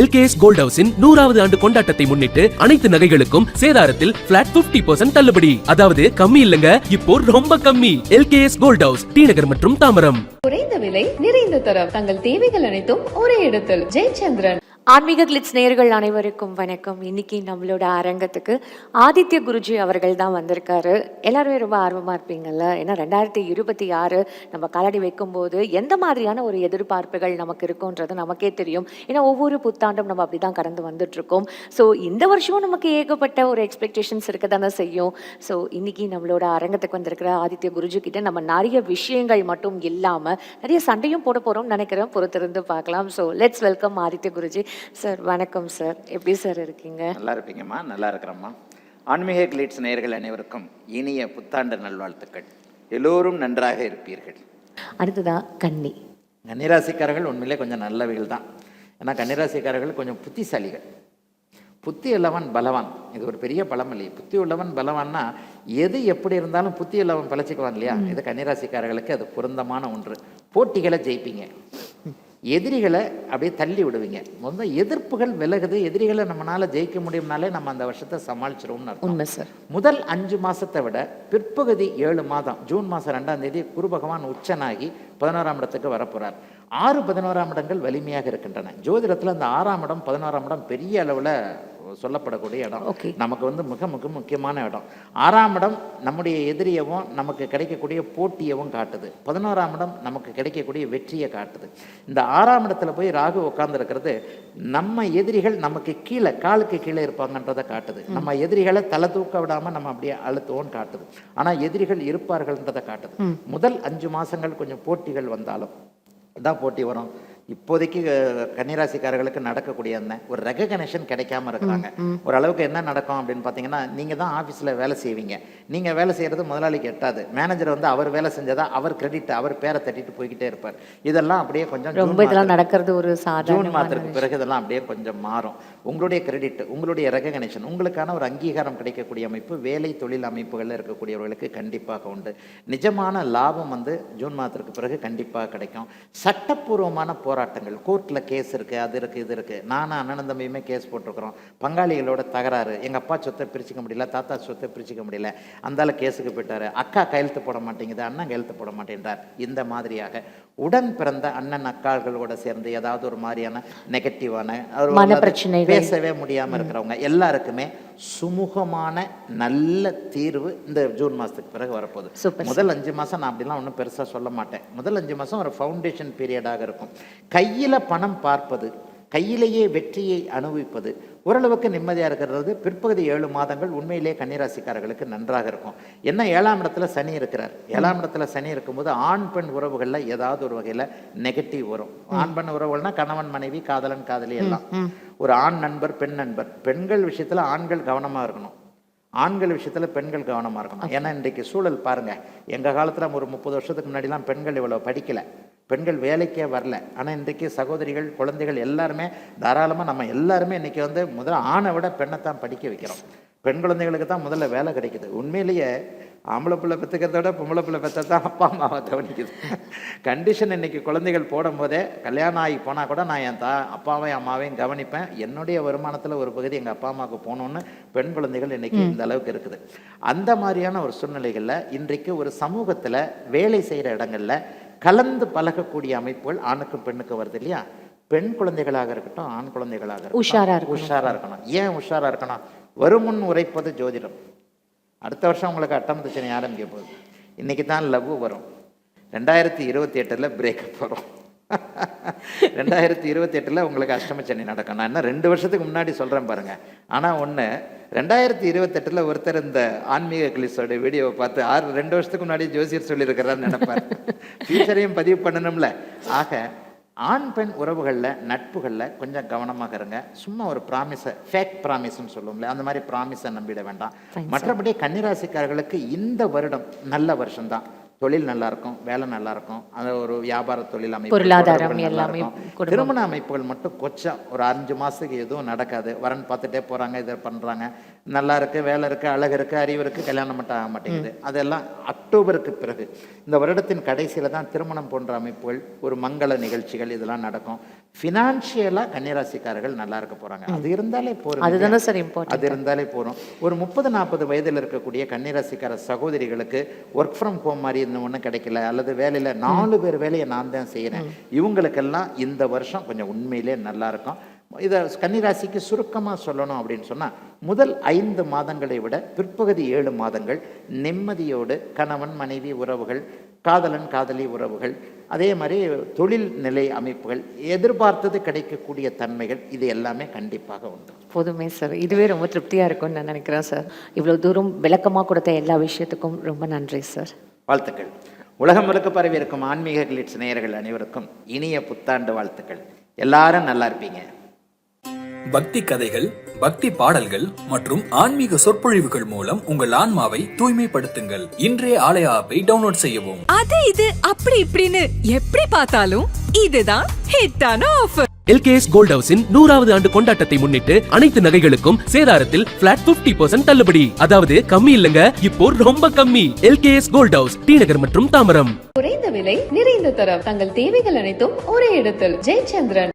LKS gold ஹவுஸின் நூறாவது ஆண்டு கொண்டாட்டத்தை முன்னிட்டு அனைத்து நகைகளுக்கும் சேதாரத்தில் பிளாட் 50% தள்ளுபடி. அதாவது கம்மி இல்லங்க இப்போ ரொம்ப கம்மி. எல்கேஎஸ் கோல்ட் ஹவுஸ் டிநகர் மற்றும் தாமரம். குறைந்த விலை நிறைந்த தரம். தங்கள் தேவைகள் அனைத்தும் ஒரே இடத்தில். ஜெயச்சந்திரன். ஆன்மீக கிளிட்ஸ் நேயர்கள் அனைவருக்கும் வணக்கம். இன்னைக்கு நம்மளோட அரங்கத்துக்கு ஆதித்ய குருஜி அவர்கள் தான் வந்திருக்காரு. எல்லாருமே ரொம்ப ஆர்வமாக இருப்பீங்கல்ல? ஏன்னா ரெண்டாயிரத்தி இருபத்தி ஆறு நம்ம காலடி வைக்கும்போது எந்த மாதிரியான ஒரு எதிர்பார்ப்புகள் நமக்கு இருக்குன்றது நமக்கே தெரியும். ஏன்னா ஒவ்வொரு புத்தாண்டும் நம்ம அப்படி தான் கடந்து வந்துட்ருக்கோம் ஸோ இந்த வருஷமும் நமக்கு ஏகப்பட்ட ஒரு எக்ஸ்பெக்டேஷன்ஸ் இருக்க தானே செய்யும். ஸோ இன்னைக்கு நம்மளோட அரங்கத்துக்கு வந்திருக்கிற ஆதித்ய குருஜி கிட்ட நம்ம நிறைய விஷயங்கள் மட்டும் இல்லாமல் நிறைய சண்டையும் போட போகிறோம்னு நினைக்கிறோம் பொறுத்திருந்து பார்க்கலாம். So let's welcome Aditya Guruji. Sir வணக்கம் சார். எப்படி சார் இருக்கீங்க? நல்லா இருப்பீங்கம்மா நல்லா இருக்கிறம்மா ஆன்மீக கிளீட்ஸ் நேயர்கள் அனைவருக்கும் இனிய புத்தாண்டு நல்வாழ்த்துக்கள். எல்லோரும் நன்றாக இருப்பீர்கள். அடுத்ததா கன்னி. கன்னிராசிக்காரர்கள் உண்மையிலே கொஞ்சம் நல்லவைகள் தான். ஏன்னா கன்னிராசிக்காரர்கள் கொஞ்சம் புத்திசாலிகள். புத்தி உள்ளவன் பலவான். இது ஒரு பெரிய பழமொழி புத்தி உள்ளவன் பலவான்னா எது எப்படி இருந்தாலும் புத்தி உள்ளவன் பழச்சிக்குவான் இல்லையா? இது கன்னிராசிக்காரர்களுக்கு அது பொருந்தமான ஒன்று. போட்டிகளை ஜெயிப்பீங்க. எதிரிகளை அப்படியே தள்ளி விடுவீங்க. முதல்ல எதிர்ப்புகள் விலகுது. எதிரிகளை நம்மளால ஜெயிக்க முடியும்னாலே நம்ம அந்த வருஷத்தை சமாளிச்சிருவோம்னு உண்மை சார். முதல் அஞ்சு மாசத்தை விட பிற்பகுதி ஏழு மாதம் ஜூன் மாதம் ரெண்டாம் தேதி குரு பகவான் உச்சனாகி பதினோராம் இடத்துக்கு வரப்போறார். ஆறு பதினோராம் இடங்கள் வலிமையாக இருக்கின்றன. ஜோதிடத்தில் அந்த ஆறாம் இடம் பதினோராம் இடம் பெரிய அளவில் சொல்லப்படக்கூடிய இடம். நமக்கு வந்து மிக மிக முக்கியமான இடம். ஆறாம் இடம் நம்முடைய எதிரியவும் நமக்கு கிடைக்கக்கூடிய போட்டியவும் காட்டுது. பதினோராம் இடம் நமக்கு கிடைக்கக்கூடிய வெற்றியை காட்டுது. இந்த ஆறாம் இடத்துல போய் ராகு உட்கார்ந்துருக்கிறது நம்ம எதிரிகள் நமக்கு கீழே காலுக்கு கீழே இருப்பாங்கன்றதை காட்டுது. நம்ம எதிரிகளை தலை தூக்க விடாம நம்ம அப்படியே அழுத்துவோம்னு காட்டுது. ஆனா எதிரிகள் இருப்பார்கள்ன்றதை காட்டுது. முதல் அஞ்சு மாசங்கள் கொஞ்சம் போட்டிகள் வந்தாலும் தான் போட்டி வரும். இப்போதைக்கு கன்னிராசிக்காரர்களுக்கு நடக்கக்கூடிய அந்த ஒரு ரெகக்னேஷன் கிடைக்காம இருக்கிறாங்க. ஒரு அளவுக்கு என்ன நடக்கும் அப்படின்னு பார்த்தீங்கன்னா நீங்கள் தான் ஆஃபீஸில் வேலை செய்வீங்க. நீங்கள் வேலை செய்கிறது முதலாளிக்கு எட்டாது மேனேஜர் வந்து அவர் வேலை செஞ்சதா அவர் கிரெடிட் அவர் பேரை தட்டிட்டு போய்கிட்டே இருப்பார். இதெல்லாம் அப்படியே கொஞ்சம் ரொம்ப இதெல்லாம் மாதத்துக்கு- நடக்கிறது ஒரு ஜூன் மாதத்துக்கு பிறகு இதெல்லாம் அப்படியே கொஞ்சம் மாறும். உங்களுடைய கிரெடிட் உங்களுடைய ரெகக்னேஷன் உங்களுக்கான ஒரு அங்கீகாரம் கிடைக்கக்கூடிய அமைப்பு வேலை தொழில் அமைப்புகளில் இருக்கக்கூடியவர்களுக்கு கண்டிப்பாக உண்டு. நிஜமான லாபம் வந்து ஜூன் மாதத்திற்கு பிறகு கண்டிப்பாக கிடைக்கும். சட்டப்பூர்வமான போராட்டங்கள். கோர்ட்டில் கேஸ் இருக்குது அது இருக்குது இது இருக்குது நானும் அண்ணன் தம்பியுமே கேஸ் போட்டிருக்கிறோம். பங்காளிகளோட தகராறு. எங்கள் அப்பா சொத்தை பிரிச்சுக்க முடியல தாத்தா சொத்தை பிரிச்சுக்க முடியல. அந்தால கேஸுக்கு போயிட்டாரு. அக்கா கையெழுத்து போட மாட்டேங்குது அண்ணன் கையெழுத்து போட மாட்டேன்றார். இந்த மாதிரியாக உடன் பிறந்த அண்ணன் அக்காள்களோட சேர்ந்து ஏதாவது ஒரு மாதிரியான நெகட்டிவான. பேசவே முடியாம இருக்கிறவங்க எல்லாருக்குமே சுமூகமான நல்ல தீர்வு இந்த ஜூன் மாசத்துக்கு பிறகு வரப்போகுது. முதல் அஞ்சு மாசம் நான் அப்படிலாம் ஒன்றும் பெருசா சொல்ல மாட்டேன். முதல் அஞ்சு மாசம் ஒரு ஃபவுண்டேஷன் பீரியடாக இருக்கும். கையில பணம் பார்ப்பது கையிலேயே வெற்றியை அனுபவிப்பது. ஓரளவுக்கு நிம்மதியாக இருக்கிறது. பிற்பகுதி ஏழு மாதங்கள் உண்மையிலே கன்னிராசிக்காரர்களுக்கு நன்றாக இருக்கும். என்ன ஏழாம் இடத்துல சனி இருக்கிறார். ஏழாம் இடத்துல சனி இருக்கும்போது ஆண் பெண் உறவுகளில் ஏதாவது ஒரு வகையில் நெகட்டிவ் வரும். ஆண் பெண் உறவுகள்னா கணவன் மனைவி காதலன் காதலி எல்லாம். ஒரு ஆண் நண்பர் பெண் நண்பர். பெண்கள் விஷயத்தில் ஆண்கள் கவனமாக இருக்கணும். ஆண்கள் விஷயத்தில் பெண்கள் கவனமாக இருக்கணும். ஏன்னா இன்றைக்கு சூழல் பாருங்க. எங்கள் காலத்தில் ஒரு முப்பது வருஷத்துக்கு முன்னாடிலாம் பெண்கள் இவ்வளோ படிக்கலை. பெண்கள் வேலைக்கே வரல. ஆனால் இன்றைக்கு சகோதரிகள் குழந்தைகள் எல்லாருமே தாராளமாக நம்ம எல்லாருமே இன்னைக்கு வந்து முதல்ல ஆணை விட பெண்ணை தான் படிக்க வைக்கிறோம். பெண் குழந்தைகளுக்கு தான் முதல்ல வேலை கிடைக்குது. உண்மையிலேயே ஆம்பளை பிள்ளை பெற்றுக்கிறத விட பொம்பளை பிள்ளை பெற்ற தான் அப்பா அம்மாவை கவனிக்குது. கண்டிஷன் இன்னைக்கு குழந்தைகள் போடும்போதே கல்யாணம் ஆகி போனால் கூட நான் என் தா அப்பாவையும் அம்மாவையும் கவனிப்பேன். என்னுடைய வருமானத்தில் ஒரு பகுதி எங்கள் அப்பா அம்மாவுக்கு போகணுன்னு பெண் குழந்தைகள் இன்னைக்கு இந்த அளவுக்கு இருக்குது. அந்த மாதிரியான ஒரு சூழ்நிலைகளில் இன்றைக்கு ஒரு சமூகத்தில் வேலை செய்கிற இடங்கள்ல கலந்து பழகக்கூடிய அமைப்புகள் ஆணுக்கும் பெண்ணுக்கும் வருது இல்லையா? பெண் குழந்தைகளாக இருக்கட்டும் ஆண் குழந்தைகளாக இருக்கட்டும். உஷாரா இருக்கணும். உஷாரா இருக்கணும். ஏன் உஷாரா இருக்கணும்? வருமுன் உரைப்பது ஜோதிடம். அடுத்த வருஷம் உங்களுக்கு அட்டம் பிரச்சனை ஆரம்பிக்க போகுது. இன்றைக்கி தான் லவ் வரும். ரெண்டாயிரத்தி இருபத்தி எட்டில் பிரேக்கப் வரும். ரெண்டாயிரத்தி இருபத்தி எட்டில் உங்களுக்கு அஷ்டமச்சனி நடக்கும். நான் என்ன ரெண்டு வருஷத்துக்கு முன்னாடி சொல்கிறேன் பாருங்கள் ஆனால் ஒன்று ரெண்டாயிரத்தி இருபத்தெட்டில் ஒருத்தர் இந்த ஆன்மீக கிளிஸோட வீடியோவை பார்த்து ஆறு ரெண்டு வருஷத்துக்கு முன்னாடி ஜோசியர் சொல்லியிருக்கிறான்னு நினைப்பார். ஃபியூச்சரையும் பதிவு பண்ணணும்ல. ஆக ஆண் பெண் உறவுகளில் நட்புகளில் கொஞ்சம் கவனமாக இருங்க. சும்மா ஒரு ப்ராமிஸை ஃபேக் ப்ராமிஸ்ன்னு சொல்லுவோம்ல அந்த மாதிரி ப்ராமிஸை நம்பிட வேண்டாம். மற்றபடி கன்னிராசிக்காரர்களுக்கு இந்த வருடம் நல்ல வருஷம்தான். தொழில் நல்லா இருக்கும் வேலை நல்லா இருக்கும் அந்த ஒரு வியாபார தொழில் அமைப்பு பொருளாதாரம் எல்லாமே. திருமண அமைப்புகள் மட்டும் கொச்சம் ஒரு அஞ்சு மாசத்துக்கு எதுவும் நடக்காது. வரன் பார்த்துட்டே போறாங்க இதை பண்றாங்க. நல்லா இருக்கு வேலை இருக்கு அழகு இருக்கு அறிவு இருக்கு கல்யாணம் மட்டும் ஆக மாட்டேங்குது. அதெல்லாம் அக்டோபருக்கு பிறகு. இந்த வருடத்தின் கடைசியில தான் திருமணம் போன்ற அமைப்புகள் ஒரு மங்கள நிகழ்ச்சிகள் இதெல்லாம் நடக்கும். ஃபினான்ஷியலா கன்னிராசிக்காரர்கள் நல்லா இருக்க போறாங்க. அது இருந்தாலே போதும். அதுதானே? சார். அது இருந்தாலே போதும். ஒரு முப்பது நாற்பது வயதில் இருக்கக்கூடிய கன்னிராசிக்கார சகோதரிகளுக்கு ஒர்க் ஃப்ரம் ஹோம் மாதிரி இன்னும் ஒன்றும் கிடைக்கல. அல்லது வேலையில் நாலு பேர் வேலையை நான் தான் செய்கிறேன் இவங்களுக்கெல்லாம் இந்த வருஷம் கொஞ்சம் உண்மையிலே நல்லா இருக்கும். இதை கன்னிராசிக்கு சுருக்கமாக சொல்லணும் அப்படின்னு சொன்னால் முதல் ஐந்து மாதங்களை விட பிற்பகுதி ஏழு மாதங்கள் நிம்மதியோடு கணவன் மனைவி உறவுகள் காதலன் காதலி உறவுகள் அதே மாதிரி தொழில் நிலை அமைப்புகள் எதிர்பார்த்தது கிடைக்கக்கூடிய தன்மைகள் இது எல்லாமே கண்டிப்பாக உண்டு. போதுமே சார் இதுவே ரொம்ப திருப்தியாக இருக்கும்னு நான் நினைக்கிறேன் சார் இவ்வளோ தூரம் விளக்கமாக கொடுத்த எல்லா விஷயத்துக்கும் ரொம்ப நன்றி சார் வாழ்த்துக்கள். உலகம் முழுக்க பரவி இருக்கும் ஆன்மீக கிளிட்ஸ் நேயர்கள் அனைவருக்கும் இனிய புத்தாண்டு வாழ்த்துக்கள். எல்லாரும் நல்லா இருப்பீங்க. பக்தி கதைகள் பக்தி பாடல்கள் மற்றும் ஆன்மீக சொற்பொழிவுகள் மூலம் உங்கள் ஆன்மாவை தூய்மைப்படுத்துங்கள். இன்றைய ஆலய ஆப்பை டவுன்லோட் செய்யவும். அது இது அப்படி இப்படின்னு எப்படி பார்த்தாலும் இதுதான் ஹிட்டான ஆஃபர் எல்கேஎஸ் கோல்ட் ஹவுஸின் நூறாவது ஆண்டு கொண்டாட்டத்தை முன்னிட்டு அனைத்து நகைகளுக்கும் சேதாரத்தில் பிளாட் 50% தள்ளுபடி. அதாவது கம்மி இல்லங்க இப்போ ரொம்ப கம்மி. LKS gold house T Nagar மற்றும் தாமரம். குறைந்த விலை நிறைந்த தரம். தங்கள் தேவைகள் அனைத்தும் ஒரே இடத்தில். ஜெயச்சந்திரன்.